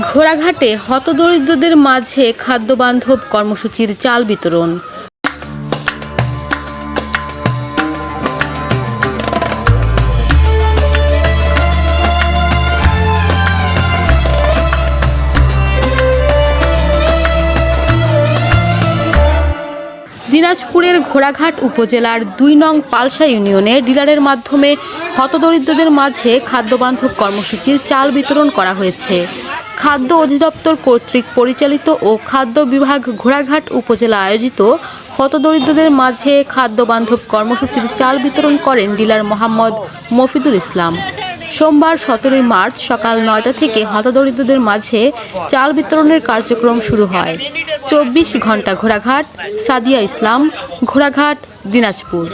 ঘোড়াঘাটে হতদরিদ্রদের মাঝে খাদ্যবান্ধব কর্মসূচির চাল বিতরণ। দিনাজপুরের ঘোড়াঘাট উপজেলার দুই নং পালসা ইউনিয়নে ডিলারের মাধ্যমে হতদরিদ্রদের মাঝে খাদ্যবান্ধব কর্মসূচির চাল বিতরণ করা হয়েছে। খাদ্য অধিদপ্তর কর্তৃক পরিচালিত ও খাদ্য বিভাগ ঘোড়াঘাট উপজেলা আয়োজিত হতদরিদ্রদের মাঝে খাদ্যবান্ধব কর্মসূচির চাল বিতরণ করেন ডিলার মোহাম্মদ মফিদুল ইসলাম। সোমবার সতেরোই মার্চ সকাল নয়টা থেকে হতদরিদ্রদের মাঝে চাল বিতরণের কার্যক্রম শুরু হয়। চব্বিশ ঘণ্টা ঘোড়াঘাট, সাদিয়া ইসলাম, ঘোড়াঘাট, দিনাজপুর।